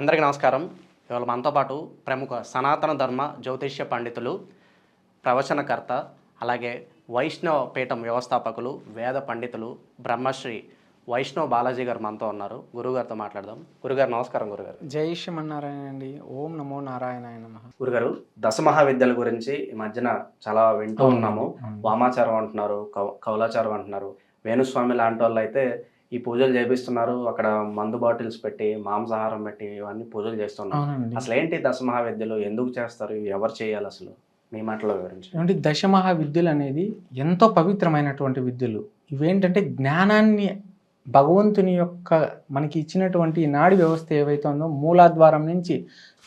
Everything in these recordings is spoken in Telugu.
అందరికీ నమస్కారం. ఇవాళ మనతో పాటు ప్రముఖ సనాతన ధర్మ జ్యోతిష్య పండితులు ప్రవచనకర్త అలాగే వైష్ణవ పీఠం వ్యవస్థాపకులు వేద పండితులు బ్రహ్మశ్రీ వైష్ణవ్ బాలాజీ గారు మనతో ఉన్నారు. గురుగారితో మాట్లాడదాం. గురుగారు నమస్కారం గురుగారు. జై శ్రీమన్నారాయణ అండి ఓం నమో నారాయణాయ నమ. గురుగారు దశ మహావిద్యల గురించి ఈ మధ్యన చాలా వింటూ ఉన్నాము. వామాచారం అంటున్నారు కౌ- కౌలాచారం అంటున్నారు. వేణుస్వామి లాంటి వాళ్ళు అయితే ఈ పూజలు చేపిస్తున్నారు. అక్కడ మందు బాటిల్స్ పెట్టి మాంసాహారం పెట్టి ఇవన్నీ పూజలు చేస్తున్నారు. అసలు ఏంటి దశ మహావిద్యలు ఎందుకు చేస్తారు? ఎవరు చేయాలి అసలు? మీ మాటలో వివరించి ఏమంటే దశమహా విద్యలు అనేది ఎంతో పవిత్రమైనటువంటి విద్యలు. ఇవేంటంటే జ్ఞానాన్ని భగవంతుని యొక్క మనకి ఇచ్చినటువంటి నాడి వ్యవస్థ ఏవైతే ఉందో మూలాద్వారం నుంచి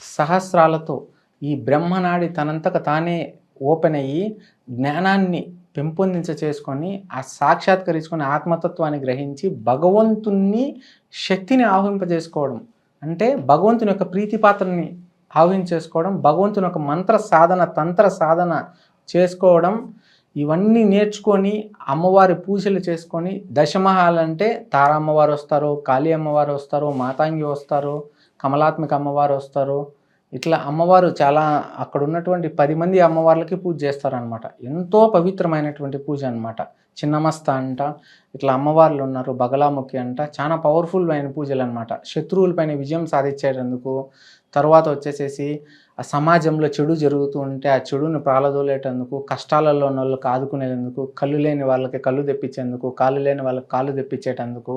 సహస్రాలతో ఈ బ్రహ్మనాడి తనంతక తానే ఓపెన్ అయ్యి జ్ఞానాన్ని పెంపొందించ చేసుకొని ఆ సాక్షాత్కరించుకొని ఆత్మతత్వాన్ని గ్రహించి భగవంతుని శక్తిని ఆహ్వింపజేసుకోవడం అంటే భగవంతుని యొక్క ప్రీతిపాత్రని ఆహ్వించేసుకోవడం భగవంతుని యొక్క మంత్ర సాధన తంత్ర సాధన చేసుకోవడం ఇవన్నీ నేర్చుకొని అమ్మవారి పూజలు చేసుకొని దశమహాలంటే తారా అమ్మవారు వస్తారు కాళీ అమ్మవారు వస్తారు మాతాంగి వస్తారు కమలాత్మిక అమ్మవారు వస్తారు ఇట్లా అమ్మవారు చాలా అక్కడ ఉన్నటువంటి పది మంది అమ్మవార్లకి పూజ చేస్తారనమాట ఎంతో పవిత్రమైనటువంటి పూజ అన్నమాట. చిన్నమస్త అంట ఇట్లా అమ్మవార్లు ఉన్నారు బగలాముఖి అంట చాలా పవర్ఫుల్ అయిన పూజలు అనమాట శత్రువులపైన విజయం సాధించేటందుకు తర్వాత వచ్చేసేసి ఆ సమాజంలో చెడు జరుగుతూ ఉంటే ఆ చెడుని ప్రాలదోలేటందుకు కష్టాలలో ఉన్న వాళ్ళకి ఆదుకునేందుకు కళ్ళు లేని వాళ్ళకి కళ్ళు తెప్పించేందుకు కాళ్ళు లేని వాళ్ళకి కాళ్ళు తెప్పించేటందుకు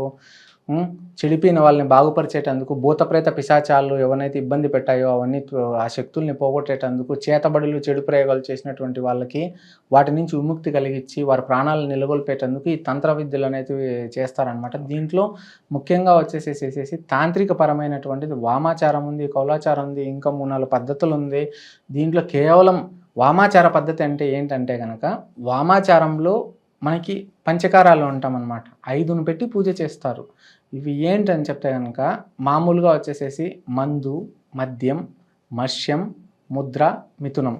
చెడిపోయిన వాళ్ళని బాగుపరిచేటందుకు భూతప్రేత పిశాచాలు ఎవరైతే ఇబ్బంది పెట్టాయో అవన్నీ ఆ శక్తుల్ని పోగొట్టేటందుకు చేతబడులు చెడు ప్రయోగాలు చేసినటువంటి వాళ్ళకి వాటి నుంచి విముక్తి కలిగించి వారి ప్రాణాలను నిలగొల్పేటందుకు ఈ తంత్ర విద్యలు అనేవి చేస్తారనమాట దీంట్లో ముఖ్యంగా వచ్చేసేసేసి తాంత్రిక పరమైనటువంటిది వామాచారం ఉంది కౌలాచారం ఉంది ఇంకా మూడు నాలుగు పద్ధతులు ఉంది. దీంట్లో కేవలం వామాచార పద్ధతి అంటే ఏంటంటే కనుక వామాచారంలో మనకి పంచకారాలు ఉంటామన్నమాట. ఐదును పెట్టి పూజ చేస్తారు. ఇవి ఏంటని చెప్తే కనుక మామూలుగా వచ్చేసేసి మందు మద్యం మత్స్యం ముద్ర మిథునం.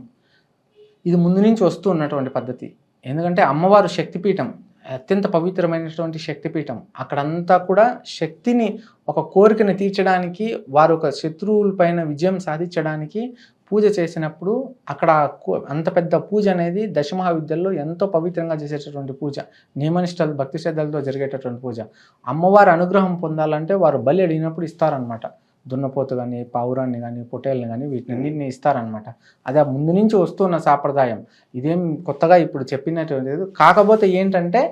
ఇది ముందు నుంచి వస్తూ ఉన్నటువంటి పద్ధతి. ఎందుకంటే అమ్మవారు శక్తిపీఠం అత్యంత పవిత్రమైనటువంటి శక్తిపీఠం. అక్కడంతా కూడా శక్తిని ఒక కోరికని తీర్చడానికి వారు ఒక శత్రువులపైన విజయం సాధించడానికి పూజ చేసినప్పుడు అక్కడ అంత పెద్ద పూజ అనేది దశమహావిద్యల్లో ఎంతో పవిత్రంగా చేసేటటువంటి పూజ. నియమనిష్టలు భక్తి శ్రద్ధలతో జరిగేటటువంటి పూజ. అమ్మవారి అనుగ్రహం పొందాలంటే వారు బలి అడిగినప్పుడు ఇస్తారనమాట దున్నపోతు కానీ పావురాన్ని కానీ పొటేల్ని కానీ వీటిని ఇస్తారనమాట అది ఆ ముందు నుంచి వస్తున్న సాంప్రదాయం. ఇదేం కొత్తగా ఇప్పుడు చెప్పినటువంటి లేదు. కాకపోతే ఏంటంటే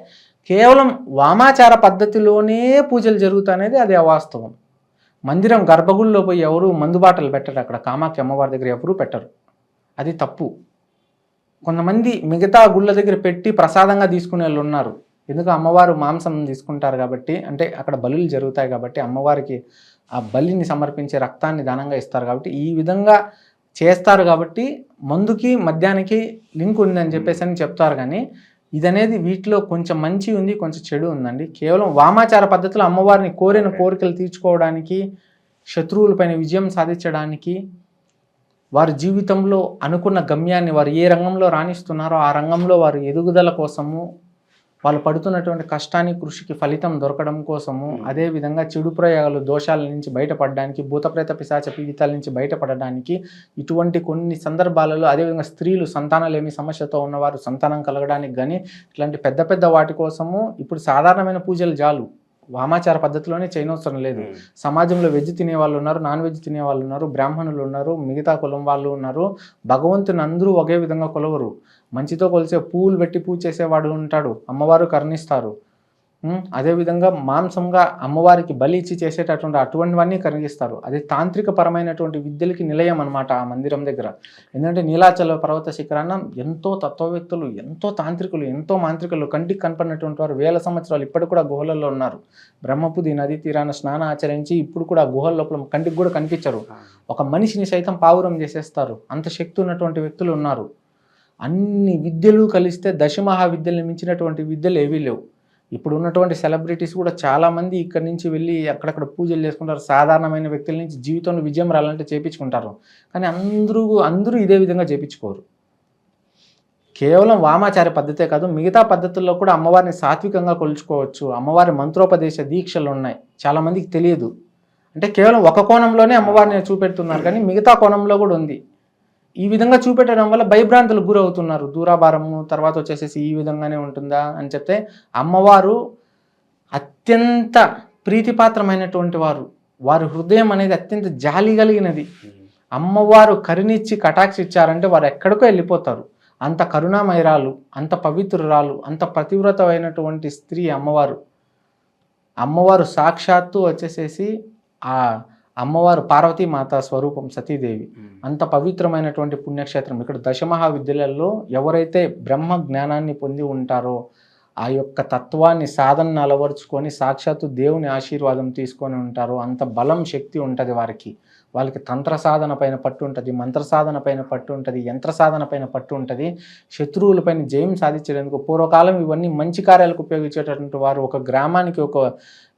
కేవలం వామాచార పద్ధతిలోనే పూజలు జరుగుతానేది అది అవాస్తవం. మందిరం గర్భగుడిలో పోయి ఎవరు మందుబాటలు పెట్టరు. అక్కడ కామాఖ్య అమ్మవారి దగ్గర ఎవరు పెట్టరు. అది తప్పు. కొంతమంది మిగతా గుళ్ళ దగ్గర పెట్టి ప్రసాదంగా తీసుకునే వాళ్ళు ఉన్నారు. ఎందుకు అమ్మవారు మాంసం తీసుకుంటారు కాబట్టి అంటే అక్కడ బలులు జరుగుతాయి కాబట్టి అమ్మవారికి ఆ బలిని సమర్పించే రక్తాన్ని దానంగా ఇస్తారు కాబట్టి ఈ విధంగా చేస్తారు కాబట్టి మందుకి మద్యానికి లింక్ ఉందని చెప్పేసి అని చెప్తారు కానీ ఇదనేది వీటిలో కొంచెం మంచి ఉంది కొంచెం చెడు ఉందండి. కేవలం వామాచార పద్ధతిలో అమ్మవారిని కోరిన కోరికలు తీర్చుకోవడానికి శత్రువులపైన విజయం సాధించడానికి వారి జీవితంలో అనుకున్న గమ్యాన్ని వారు ఏ రంగంలో రాణిస్తున్నారో ఆ రంగంలో వారు ఎదుగుదల కోసము వాళ్ళు పడుతున్నటువంటి కష్టాన్ని కృషికి ఫలితం దొరకడం కోసము అదే విధంగా చెడు ప్రయోగాలు దోషాల నుంచి బయటపడడానికి భూతప్రేత పిశాచ పీడితాల నుంచి బయటపడడానికి ఇటువంటి కొన్ని సందర్భాలలో అదేవిధంగా స్త్రీలు సంతానలేమి సమస్యతో ఉన్నవారు సంతానం కలగడానికి కానీ ఇట్లాంటి పెద్ద పెద్ద వాటి కోసము ఇప్పుడు సాధారణమైన పూజలు చాలు. వామాచార పద్ధతిలోనే చేయనవసరం లేదు. సమాజంలో వెజ్ తినే వాళ్ళు ఉన్నారు నాన్ వెజ్ తినే వాళ్ళు ఉన్నారు బ్రాహ్మణులు ఉన్నారు మిగతా కులం వాళ్ళు ఉన్నారు. భగవంతుని అందరూ ఒకే విధంగా కొలవరు. మంచితో కొలిసే పూలు పెట్టి పూజ చేసేవాడు ఉంటాడు. అమ్మవారు కరుణిస్తారు? అదేవిధంగా మాంసంగా అమ్మవారికి బలి ఇచ్చి చేసేటటువంటి అటువంటివన్నీ కరిగిస్తారు. అది తాంత్రిక పరమైనటువంటి విద్యలకి నిలయం అనమాట ఆ మందిరం దగ్గర. ఎందుకంటే నీలాచల పర్వత శిఖరాన ఎంతో తత్వవేత్తలు ఎంతో తాంత్రికులు ఎంతో మాంత్రికులు కంటికి కనపడినటువంటి వారు వేల సంవత్సరాలు ఇప్పటికి కూడా గుహలలో ఉన్నారు. బ్రహ్మపుది నదీ తీరాన స్నానం ఆచరించి ఇప్పుడు కూడా గుహల లోపల కంటికి కూడా కనిపించరు. ఒక మనిషిని సైతం పావురం చేసేస్తారు. అంత శక్తి ఉన్నటువంటి వ్యక్తులు ఉన్నారు. అన్ని విద్యలు కలిస్తే దశమహావిద్యల్ని మించినటువంటి విద్యలు ఏవీ లేవు. ఇప్పుడు ఉన్నటువంటి సెలబ్రిటీస్ కూడా చాలామంది ఇక్కడి నుంచి వెళ్ళి అక్కడక్కడ పూజలు చేసుకుంటారు. సాధారణమైన వ్యక్తుల నుంచి జీవితంలో విజయం రావాలంటే చేపించుకుంటారు. కానీ అందరూ అందరూ ఇదే విధంగా చేపించుకోరు. కేవలం వామాచార పద్ధతే కాదు మిగతా పద్ధతుల్లో కూడా అమ్మవారిని సాత్వికంగా కొలుచుకోవచ్చు. అమ్మవారి మంత్రోపదేశ దీక్షలు ఉన్నాయి. చాలామందికి తెలియదు. అంటే కేవలం ఒక కోణంలోనే అమ్మవారిని చూపెడుతున్నారు. కానీ మిగతా కోణంలో కూడా ఉంది. ఈ విధంగా చూపెట్టడం వల్ల భయభ్రాంతులు గురవుతున్నారు. దూరాభారము తర్వాత వచ్చేసేసి ఈ విధంగానే ఉంటుందా అని చెప్తే అమ్మవారు అత్యంత ప్రీతిపాత్రమైనటువంటి వారు. వారి హృదయం అనేది అత్యంత జాలి కలిగినది. అమ్మవారు కరుణిచ్చి కటాక్ష ఇచ్చారంటే వారు ఎక్కడికో వెళ్ళిపోతారు. అంత కరుణామయరాలు అంత పవిత్రురాలు అంత ప్రతివ్రతమైనటువంటి స్త్రీ అమ్మవారు. అమ్మవారు సాక్షాత్తు వచ్చేసేసి ఆ అమ్మవారు పార్వతీ మాత స్వరూపం సతీదేవి. అంత పవిత్రమైనటువంటి పుణ్యక్షేత్రం. ఇక్కడ దశమహావిద్యలలో ఎవరైతే బ్రహ్మ జ్ఞానాన్ని పొంది ఉంటారో ఆ యొక్క తత్వాన్ని సాధనను అలవరుచుకొని సాక్షాత్తు దేవుని ఆశీర్వాదం తీసుకొని ఉంటారో అంత బలం శక్తి ఉంటుంది వారికి. వాళ్ళకి తంత్ర సాధన పైన పట్టు ఉంటుంది మంత్ర సాధన పైన పట్టు ఉంటుంది యంత్ర సాధన పైన పట్టు ఉంటుంది. శత్రువులపైన జయం సాధించేందుకు పూర్వకాలం ఇవన్నీ మంచి కార్యాలకు ఉపయోగించేటటువంటి వారు ఒక గ్రామానికి ఒక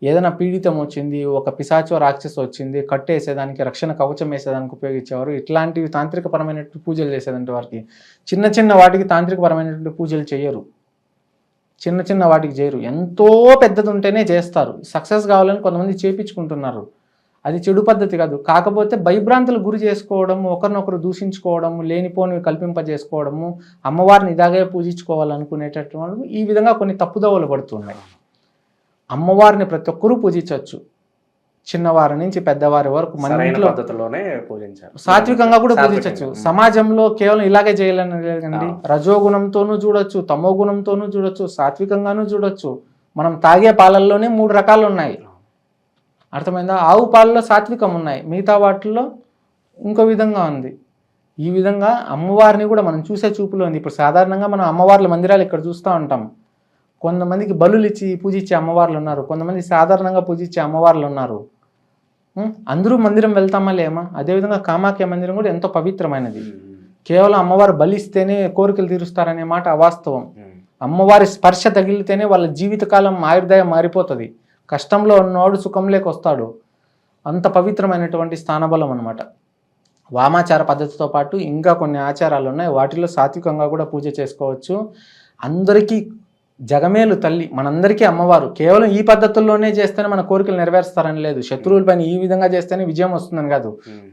ఏదైనా పీడితం వచ్చింది ఒక పిశాచో రాక్షసు వచ్చింది కట్టేసేదానికి రక్షణ కవచం వేసేదానికి ఉపయోగించేవారు. ఇట్లాంటివి తాంత్రికపరమైనటువంటి పూజలు చేసేదంటే వారికి చిన్న చిన్న వాటికి తాంత్రికపరమైనటువంటి పూజలు చేయరు. చిన్న చిన్న వాటికి చేయరు. ఎంతో పెద్దది ఉంటేనే చేస్తారు. సక్సెస్ కావాలని కొంతమంది చేపించుకుంటున్నారు. అది చెడు పద్ధతి కాదు. కాకపోతే భయభ్రాంతులు గురి చేసుకోవడం ఒకరినొకరు దూషించుకోవడము లేనిపోనివి కల్పింపజేసుకోవడము అమ్మవారిని ఇలాగే పూజించుకోవాలనుకునేటటువంటి వాళ్ళు ఈ విధంగా కొన్ని తప్పుదోవలు పడుతున్నాయి. అమ్మవారిని ప్రతి ఒక్కరూ పూజించవచ్చు. చిన్నవారి నుంచి పెద్దవారి వరకు మన ఇంట్లో పద్ధతిలోనే పూజించారు సాత్వికంగా కూడా. పూజించవచ్చు. సమాజంలో కేవలం ఇలాగే చేయాలని లేదండి. రజోగుణంతోనూ చూడొచ్చు తమో గుణంతోనూ చూడొచ్చు సాత్వికంగానూ చూడొచ్చు. మనం తాగే పాలల్లోనే మూడు రకాలు ఉన్నాయి అర్థమైందా? ఆవు పాలలో సాత్వికం ఉన్నాయి. మిగతా వాటిల్లో ఇంకో విధంగా ఉంది. ఈ విధంగా అమ్మవారిని కూడా మనం చూసే చూపులో ఉంది. ఇప్పుడు సాధారణంగా మనం అమ్మవార్ల మందిరాలు ఇక్కడ చూస్తూ ఉంటాం. కొంతమందికి బలులు ఇచ్చి పూజించే అమ్మవార్లు ఉన్నారు. కొంతమంది సాధారణంగా పూజించే అమ్మవార్లు ఉన్నారు? అందరూ మందిరం వెళ్తామా లేమా? అదేవిధంగా కామాఖ్య మందిరం కూడా ఎంతో పవిత్రమైనది. కేవలం అమ్మవారు బలిస్తేనే కోరికలు తీరుస్తారనే మాట అవాస్తవం. అమ్మవారి స్పర్శ తగిలితేనే వాళ్ళ జీవితకాలం ఆయుర్దాయం మారిపోతుంది. కష్టంలో ఉన్నవాడు సుఖంలోకి వస్తాడు. అంత పవిత్రమైనటువంటి స్థానబలం అనమాట వామాచార పద్ధతితో పాటు ఇంకా కొన్ని ఆచారాలు ఉన్నాయి. వాటిలో సాత్వికంగా కూడా పూజ చేసుకోవచ్చు. అందరికీ జగమేలు తల్లి మనందరికీ అమ్మవారు. కేవలం ఈ పద్ధతుల్లోనే చేస్తేనే మన కోరికలు నెరవేరుస్తారని లేదు. శత్రువులపైన ఈ విధంగా చేస్తేనే విజయం వస్తుందని కాదు.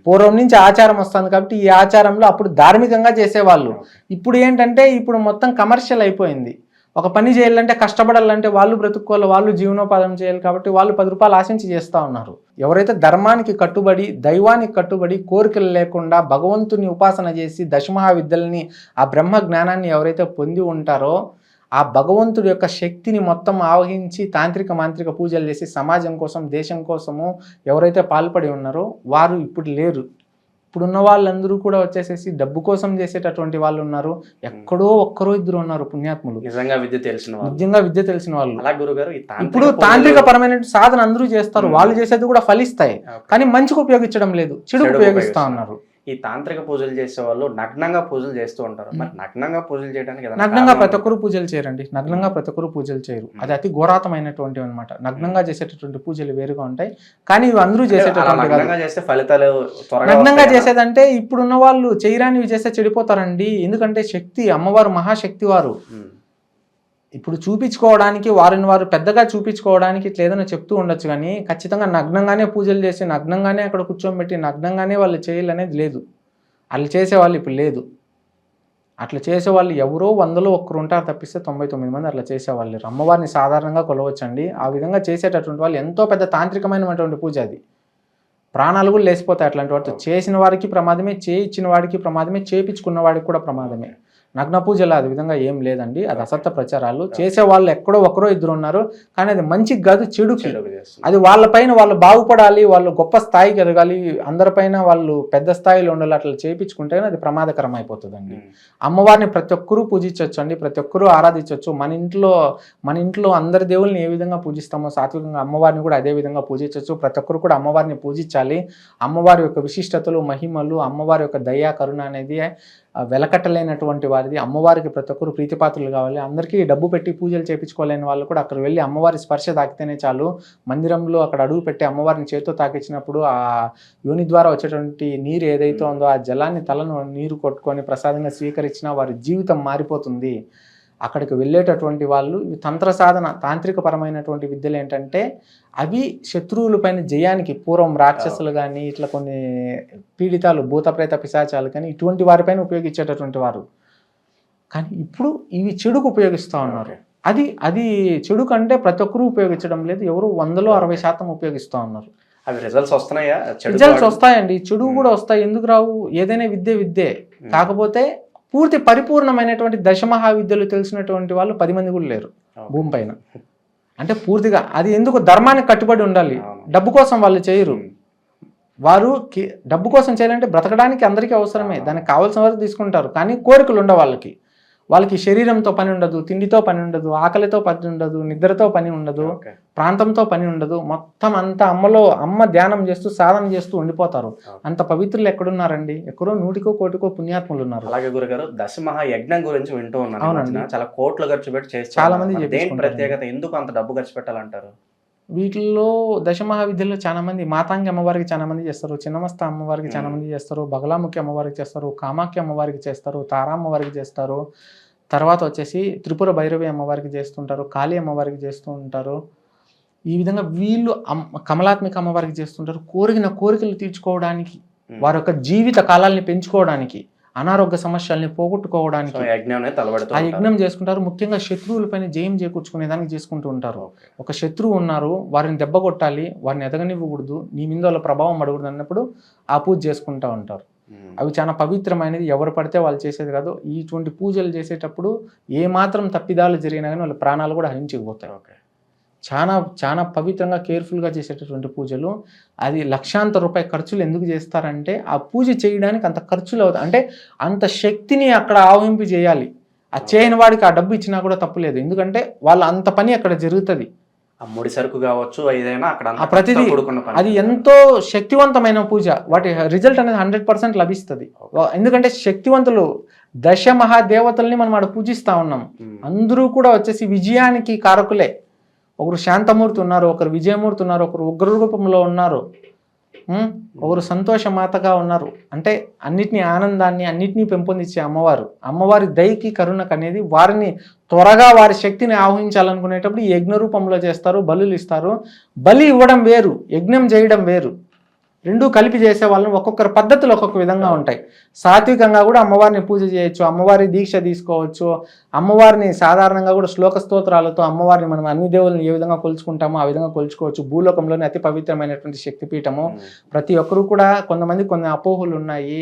పూర్వం నుంచి ఆచారం వస్తుంది కాబట్టి ఈ ఆచారంలో అప్పుడు ధార్మికంగా చేసేవాళ్ళు. ఇప్పుడు ఏంటంటే ఇప్పుడు మొత్తం కమర్షియల్ అయిపోయింది. ఒక పని చేయాలంటే కష్టపడాలంటే వాళ్ళు బ్రతుక్కోవాలి వాళ్ళు జీవనోపాధం చేయాలి కాబట్టి వాళ్ళు పది రూపాయలు ఆశించి చేస్తూ ఉన్నారు. ఎవరైతే ధర్మానికి కట్టుబడి దైవానికి కట్టుబడి కోరికలు లేకుండా భగవంతుని ఉపాసన చేసి దశమహా విద్యల్ని ఆ బ్రహ్మ జ్ఞానాన్ని ఎవరైతే పొంది ఉంటారో ఆ భగవంతుడి యొక్క శక్తిని మొత్తం ఆవహించి తాంత్రిక మాంత్రిక పూజలు చేసి సమాజం కోసం దేశం కోసము ఎవరైతే పాల్పడి ఉన్నారో వారు ఇప్పుడు లేరు. ఇప్పుడున్న వాళ్ళందరూ కూడా వచ్చేసేసి డబ్బు కోసం చేసేటటువంటి వాళ్ళు ఉన్నారు. ఎక్కడో ఒక్కరో ఇద్దరు ఉన్నారు పుణ్యాత్ములు. నిజంగా విద్య తెలిసిన వాళ్ళు. నిజంగా విద్య తెలిసిన వాళ్ళు. ఇప్పుడు తాంత్రిక పరమైన సాధన అందరూ చేస్తారు. వాళ్ళు చేసేది కూడా ఫలిస్తాయి. కానీ మంచికి ఉపయోగించడం లేదు. చెడుకు చెడుకు ఉపయోగిస్తా. ఉన్నారు. ఈ తాంత్రిక పూజలు చేసే వాళ్ళు నగ్నంగా పూజలు చేస్తూ ఉంటారు. మరి నగ్నంగా పూజలు చేయడానికి నగ్నంగా ప్రతి ఒక్కరు పూజలు చేయరండి. నగ్నంగా ప్రతి ఒక్కరు పూజలు చేయరు. అది అతి ఘోరాతమైనటువంటివి అనమాట నగ్నంగా చేసేటటువంటి పూజలు వేరుగా ఉంటాయి. కానీ ఇవి అందరూ చేసేటటువంటి చేస్తే ఫలితాలు నగ్నంగా? చేసేదంటే ఇప్పుడున్న వాళ్ళు చేయరానివి చేస్తే చెడిపోతారండి. ఎందుకంటే శక్తి అమ్మవారు మహాశక్తి వారు. ఇప్పుడు చూపించుకోవడానికి వారిని వారు పెద్దగా చూపించుకోవడానికి లేదని చెప్తూ ఉండొచ్చు కానీ ఖచ్చితంగా నగ్నంగానే పూజలు చేసి నగ్నంగానే అక్కడ కూర్చోబెట్టి నగ్నంగానే వాళ్ళు చేయాలనేది లేదు. అట్లా చేసేవాళ్ళు ఇప్పుడు లేదు. అట్లా చేసేవాళ్ళు ఎవరో వందలో ఒక్కరు ఉంటారు తప్పిస్తే తొంభై తొమ్మిది మంది అట్లా చేసేవాళ్ళు అమ్మవారిని సాధారణంగా కొలవచ్చండి. ఆ విధంగా చేసేటటువంటి వాళ్ళు ఎంతో పెద్ద తాంత్రికమైనటువంటి పూజ అది. ప్రాణాలు కూడా లేసిపోతాయి అట్లాంటి వాటితో. చేసిన వారికి ప్రమాదమే చేయించిన వాడికి ప్రమాదమే చేయించుకున్న వాడికి కూడా ప్రమాదమే. నగ్న పూజలు అది విధంగా ఏం లేదండి. అది అసత్య ప్రచారాలు. చేసే వాళ్ళు ఎక్కడో ఒకరో ఇద్దరు ఉన్నారు. కానీ అది మంచికి కాదు చెడుకి. చేస్తుంది. అది వాళ్ళపైన వాళ్ళు బాగుపడాలి వాళ్ళు గొప్ప స్థాయికి ఎదగాలి అందరిపైన వాళ్ళు పెద్ద స్థాయిలో ఉండాలి అట్లా చేయించుకుంటే అది ప్రమాదకరం అయిపోతుందండి. ఉమ్. అమ్మవారిని ప్రతి ఒక్కరూ పూజించవచ్చు అండి ప్రతి ఒక్కరూ ఆరాధించవచ్చు మన ఇంట్లో మన ఇంట్లో అందరి దేవుల్ని ఏ విధంగా పూజిస్తామో సాత్వికంగా అమ్మవారిని కూడా అదే విధంగా పూజించవచ్చు ప్రతి ఒక్కరు కూడా అమ్మవారిని పూజించాలి. అమ్మవారి యొక్క విశిష్టతలు మహిమలు అమ్మవారి యొక్క దయా కరుణ అనేది వెలకట్టలేనటువంటి వారిది అమ్మవారికి ప్రతి ఒక్కరు ప్రీతిపాత్రులు కావాలి. అందరికీ డబ్బు పెట్టి పూజలు చేయించుకోలేని వాళ్ళు కూడా అక్కడ వెళ్ళి అమ్మవారి స్పర్శ తాకితేనే చాలు. మందిరంలో అక్కడ అడుగు పెట్టి అమ్మవారిని చేతితో తాకించినప్పుడు ఆ యోని ద్వారా వచ్చేటువంటి నీరు ఏదైతే ఉందో ఆ జలాన్ని తలను నీరు కొట్టుకొని ప్రసాదంగా స్వీకరించినా వారి జీవితం మారిపోతుంది. అక్కడికి వెళ్ళేటటువంటి వాళ్ళు ఇవి తంత్ర సాధన తాంత్రిక పరమైనటువంటి విద్యలు ఏంటంటే అవి శత్రువులపైన జయానికి పూర్వం రాక్షసులు కానీ ఇట్లా కొన్ని పీడితాలు భూతప్రేత పిశాచాలు కానీ ఇటువంటి వారిపైన ఉపయోగించేటటువంటి వారు. కానీ ఇప్పుడు ఇవి చెడుకు ఉపయోగిస్తూ ఉన్నారు. అది అది చెడు కంటే ప్రతి ఒక్కరూ ఉపయోగించడం లేదు. ఎవరు వందలో అరవై శాతం ఉపయోగిస్తూ ఉన్నారు. అవి రిజల్ట్స్ వస్తున్నాయా? రిజల్ట్స్ వస్తాయండి. చెడు కూడా వస్తాయి. ఎందుకు రావు? ఏదైనా విద్య విద్యే. కాకపోతే పూర్తి పరిపూర్ణమైనటువంటి దశమహా విద్యలు తెలిసినటువంటి వాళ్ళు పది మంది కూడా లేరు. భూమి పైన. అంటే పూర్తిగా అది ఎందుకు ధర్మానికి కట్టుబడి ఉండాలి. డబ్బు కోసం వాళ్ళు చేయరు. ఉమ్. వారు డబ్బు కోసం చేయాలంటే బ్రతకడానికి అందరికీ అవసరమే. దానికి కావాల్సిన వరకు తీసుకుంటారు. కానీ కోరికలు ఉండవు వాళ్ళకి. వాళ్ళకి శరీరంతో పని ఉండదు తిండితో పని ఉండదు ఆకలితో పని ఉండదు నిద్రతో పని ఉండదు ప్రాంతంతో పని ఉండదు. మొత్తం అంతా అమ్మలో అమ్మ ధ్యానం చేస్తూ సాధన చేస్తూ ఉండిపోతారు. అంత పవిత్రులు ఎక్కడున్నారండి? ఎక్కడో నూటికో కోటికో పుణ్యాత్ములు ఉన్నారు. అలాగే గురుగారు దశమహా యజ్ఞం గురించి వింటూ ఉన్నాను. మధ్యన. చాలా కోట్లు ఖర్చు పెట్టి చాలా మంది. ప్రత్యేకత? ఎందుకు అంత డబ్బు ఖర్చు పెట్టాలంటారు? వీటిల్లో దశమహావిద్యలో చాలా మంది మాతాంగి అమ్మవారికి చాలా మంది చేస్తారు చిన్నమస్త అమ్మవారికి చాలా మంది చేస్తారు బగలాముఖి అమ్మవారికి చేస్తారు కామాఖ్య అమ్మవారికి చేస్తారు తారా అమ్మవారికి చేస్తారు. తర్వాత వచ్చేసి త్రిపుర భైరవి అమ్మవారికి చేస్తుంటారు కాళీ అమ్మవారికి చేస్తూ ఉంటారు ఈ విధంగా వీళ్ళు కమలాత్మిక అమ్మవారికి చేస్తుంటారు. కోరిన కోరికలు తీర్చుకోవడానికి. వారి యొక్క జీవిత కాలాల్ని పెంచుకోవడానికి అనారోగ్య సమస్యల్ని పోగొట్టుకోవడానికి ఆ. యజ్ఞం చేసుకుంటారు. ముఖ్యంగా శత్రువులపైన జయం చేకూర్చుకునే దానికి చేసుకుంటూ ఉంటారు. ఒక శత్రువు ఉన్నారు వారిని దెబ్బ కొట్టాలి వారిని ఎదగనివ్వకూడదు నీ మీద వాళ్ళ ప్రభావం అడగకూడదు అన్నప్పుడు ఆ పూజ చేసుకుంటూ ఉంటారు. అవి చాలా పవిత్రమైనది. ఎవరు పడితే వాళ్ళు చేసేది కాదు. ఇటువంటి పూజలు చేసేటప్పుడు ఏ మాత్రం తప్పిదాలు జరిగినా కానీ వాళ్ళ ప్రాణాలు కూడా హరించుకుపోతాయి ఓకే. చాలా చాలా పవిత్రంగా కేర్ఫుల్గా చేసేటటువంటి పూజలు. అది లక్షాంతర రూపాయి ఖర్చులు ఎందుకు చేస్తారంటే ఆ పూజ చేయడానికి అంత ఖర్చులు అవుతాయి అంటే అంత శక్తిని అక్కడ ఆవహింపు చేయాలి. ఆ చేయని వాడికి ఆ డబ్బు ఇచ్చినా కూడా తప్పులేదు. ఎందుకంటే వాళ్ళు అంత పని అక్కడ జరుగుతుంది. ఆ ముడి సరుకు కావచ్చు ఏదైనా అక్కడ ప్రతిదీ. అది ఎంతో శక్తివంతమైన పూజ. వాటి రిజల్ట్ అనేది హండ్రెడ్ పర్సెంట్ లభిస్తుంది. ఎందుకంటే శక్తివంతులు దశ మహాదేవతల్ని మనం ఆడ పూజిస్తా ఉన్నాం. అందరూ కూడా వచ్చేసి విజయానికి కారకులే. ఒకరు శాంతమూర్తి ఉన్నారు ఒకరు విజయమూర్తి ఉన్నారు ఒకరు ఉగ్ర రూపంలో ఉన్నారు ఒకరు సంతోషమాతగా ఉన్నారు. అంటే అన్నిటినీ ఆనందాన్ని అన్నిటినీ పెంపొందించే అమ్మవారు. అమ్మవారి దయకి కరుణకు అనేది వారిని త్వరగా వారి శక్తిని ఆహ్వానించాలనుకునేటప్పుడు యజ్ఞ రూపంలో చేస్తారు బలులు ఇస్తారు. బలి ఇవ్వడం వేరు యజ్ఞం చేయడం వేరు. రెండు కలిపి చేసే వాళ్ళని ఒక్కొక్కరి పద్ధతులు ఒక్కొక్క విధంగా ఉంటాయి. సాత్వికంగా కూడా అమ్మవారిని పూజ చేయొచ్చు అమ్మవారి దీక్ష తీసుకోవచ్చు అమ్మవారిని సాధారణంగా కూడా శ్లోక స్తోత్రాలతో అమ్మవారిని మనం అన్ని దేవులను ఏ విధంగా కొలుచుకుంటామో ఆ విధంగా కొలుచుకోవచ్చు. భూలోకంలోనే అతి పవిత్రమైనటువంటి శక్తిపీఠము. ప్రతి ఒక్కరు కూడా కొంతమంది కొన్ని అపోహలు ఉన్నాయి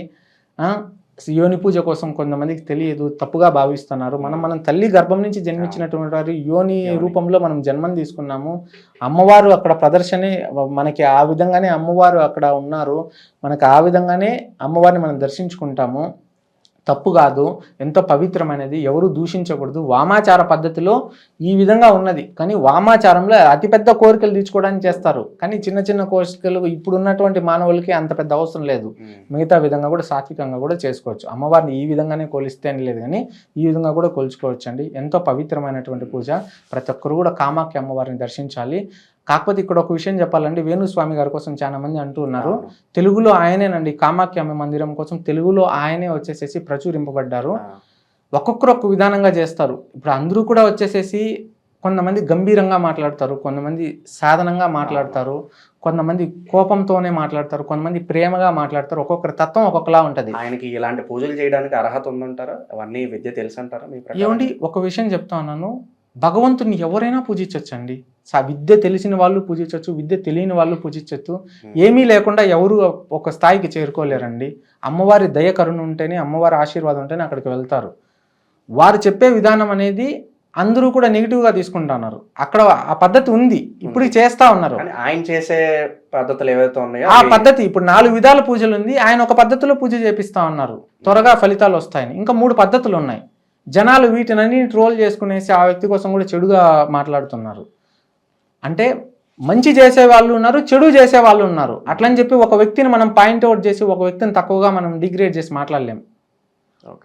యోని పూజ కోసం కొంతమందికి తెలియదు తప్పుగా భావిస్తున్నారు. మనం మనం తల్లి గర్భం నుంచి జన్మించినటువంటి వారు యోని. రూపంలో మనం జన్మం తీసుకున్నాము. అమ్మవారు అక్కడ ప్రదర్శనే మనకి ఆ విధంగానే అమ్మవారు అక్కడ ఉన్నారు. మనకి ఆ విధంగానే అమ్మవారిని మనం దర్శించుకుంటాము. తప్పు కాదు ఎంతో పవిత్రమైనది ఎవరు దూషించకూడదు. వామాచార పద్ధతిలో ఈ విధంగా ఉన్నది. కానీ వామాచారంలో అతిపెద్ద కోరికలు తీర్చుకోవడానికి చేస్తారు. కానీ చిన్న చిన్న కోరికలు ఇప్పుడు ఉన్నటువంటి మానవులకి అంత పెద్ద అవసరం లేదు. మిగతా విధంగా కూడా సాత్వికంగా కూడా చేసుకోవచ్చు. అమ్మవారిని ఈ విధంగానే కొలిస్తే అని లేదు కానీ ఈ విధంగా కూడా కొలుచుకోవచ్చు అండి ఎంతో పవిత్రమైనటువంటి పూజ. ప్రతి ఒక్కరు కూడా కామాఖ్య అమ్మవారిని దర్శించాలి. కాకపోతే ఇక్కడ ఒక విషయం చెప్పాలంటే వేణుస్వామి గారి కోసం చాలా మంది అంటూ ఉన్నారు. తెలుగులో ఆయనేనండి కామాఖ్య అమ్మ మందిరం కోసం తెలుగులో ఆయనే వచ్చేసేసి ప్రచురింపబడ్డారు. ఒక్కొక్కరు ఒక్క విధానంగా చేస్తారు. ఇప్పుడు అందరూ కూడా వచ్చేసేసి కొంతమంది గంభీరంగా మాట్లాడతారు కొంతమంది సాధనంగా మాట్లాడతారు కొంతమంది కోపంతోనే మాట్లాడతారు కొంతమంది ప్రేమగా మాట్లాడతారు. ఒక్కొక్కరి తత్వం ఒక్కొక్కలా ఉంటది. ఆయనకి ఇలాంటి పూజలు చేయడానికి అర్హత ఉందంటారా? అవన్నీ విద్య తెలుసు అంటారా? ఏమండి ఒక విషయం చెప్తా ఉన్నాను. భగవంతుని ఎవరైనా పూజించవచ్చు సా- విద్య తెలిసిన వాళ్ళు పూజించవచ్చు విద్య తెలియని వాళ్ళు పూజించవచ్చు ఉమ్. ఏమీ లేకుండా ఎవరు ఒక స్థాయికి చేరుకోలేరండి. అమ్మవారి దయ కరుణ ఉంటేనే అమ్మవారి ఆశీర్వాదం ఉంటేనే అక్కడికి వెళ్తారు. వారు చెప్పే విధానం అనేది అందరూ కూడా నెగిటివ్గా తీసుకుంటున్నారు. అక్కడ ఆ పద్ధతి ఉంది. ఇప్పుడు చేస్తా ఉన్నారు. ఆయన చేసే పద్ధతులు ఏవైతే ఉన్నాయో ఆ పద్ధతి ఇప్పుడు నాలుగు విధాల పూజలు ఉంది. ఆయన ఒక పద్ధతిలో పూజ చేపిస్తా ఉన్నారు. త్వరగా ఫలితాలు వస్తాయని. ఇంకా మూడు పద్ధతులు ఉన్నాయి. జనాలు వీటినన్ని ట్రోల్ చేసుకునేసి ఆ వ్యక్తి కోసం కూడా చెడుగా మాట్లాడుతున్నారు. అంటే మంచి చేసే వాళ్ళు ఉన్నారు చెడు చేసే వాళ్ళు ఉన్నారు. అట్లని చెప్పి ఒక వ్యక్తిని మనం పాయింట్ అవుట్ చేసి ఒక వ్యక్తిని తక్కువగా మనం డిగ్రేడ్ చేసి మాట్లాడలేం.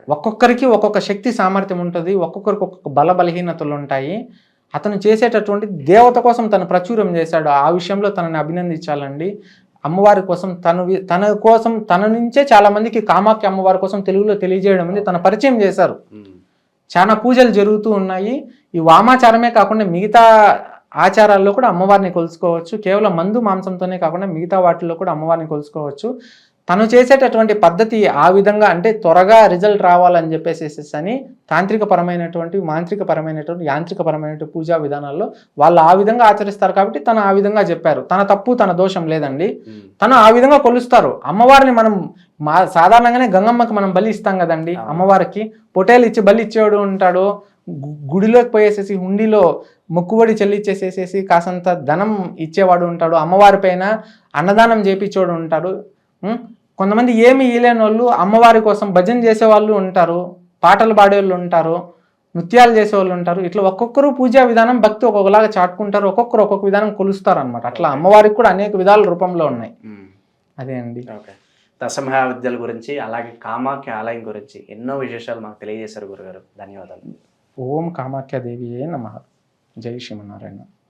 ఒక్కొక్కరికి ఒక్కొక్క శక్తి సామర్థ్యం ఉంటుంది ఒక్కొక్కరికి ఒక్కొక్క బల బలహీనతలు ఉంటాయి. అతను చేసేటటువంటి దేవత కోసం తను ప్రచురం చేశాడు. ఆ విషయంలో తనని అభినందించాలండి. అమ్మవారి కోసం తను తన కోసం తన నుంచే చాలా మందికి కామాఖ్య అమ్మవారి కోసం తెలుగులో తెలియజేయడం అనేది తన పరిచయం చేశారు. చాలా పూజలు జరుగుతూ ఉన్నాయి. ఈ వామాచారమే కాకుండా మిగతా ఆచారాల్లో కూడా అమ్మవారిని కొలుసుకోవచ్చు. కేవలం మందు మాంసంతోనే కాకుండా మిగతా వాటిల్లో కూడా అమ్మవారిని కొలుసుకోవచ్చు. తను చేసేటటువంటి పద్ధతి ఆ విధంగా అంటే త్వరగా రిజల్ట్ రావాలని చెప్పేసి అని తాంత్రిక పరమైనటువంటి మాంత్రిక పరమైనటువంటి యాంత్రిక పరమైనటువంటి పూజా విధానాల్లో వాళ్ళు ఆ విధంగా ఆచరిస్తారు కాబట్టి తను ఆ విధంగా చెప్పారు. తన తప్పు తన దోషం లేదండి. తను ఆ విధంగా కొలుస్తారు. అమ్మవారిని మనం మా సాధారణంగానే గంగమ్మకి మనం బలి ఇస్తాం కదండి. అమ్మవారికి పొటేలు ఇచ్చి బలి ఇచ్చేవాడు ఉంటాడు. గుడిలోకి పోయేసేసి హుండీలో మొక్కుబడి చెల్లిచ్చేసేసేసి కాసంత ధనం ఇచ్చేవాడు ఉంటాడు. అమ్మవారి పైన అన్నదానం చేపించేవాడు ఉంటాడు? కొంతమంది ఏమి ఇయలేని వాళ్ళు అమ్మవారి కోసం భజన చేసేవాళ్ళు ఉంటారు పాటలు పాడేవాళ్ళు ఉంటారు నృత్యాలు చేసేవాళ్ళు ఉంటారు. ఇట్లా ఒక్కొక్కరు పూజా విధానం భక్తి ఒక్కొక్కలాగా చాటుకుంటారు ఒక్కొక్కరు ఒక్కొక్క విధానం కొలుస్తారు అనమాట అట్లా అమ్మవారికి కూడా అనేక విధాల రూపంలో ఉన్నాయి. అదే అండి. దశమహా విద్యల గురించి అలాగే కామాఖ్య ఆలయం గురించి ఎన్నో విశేషాలు మాకు తెలియజేశారు గురుగారు. ధన్యవాదాలు. ఓం కామాఖ్య దేవియే నమ. జై శ్రీమన్నారాయణ.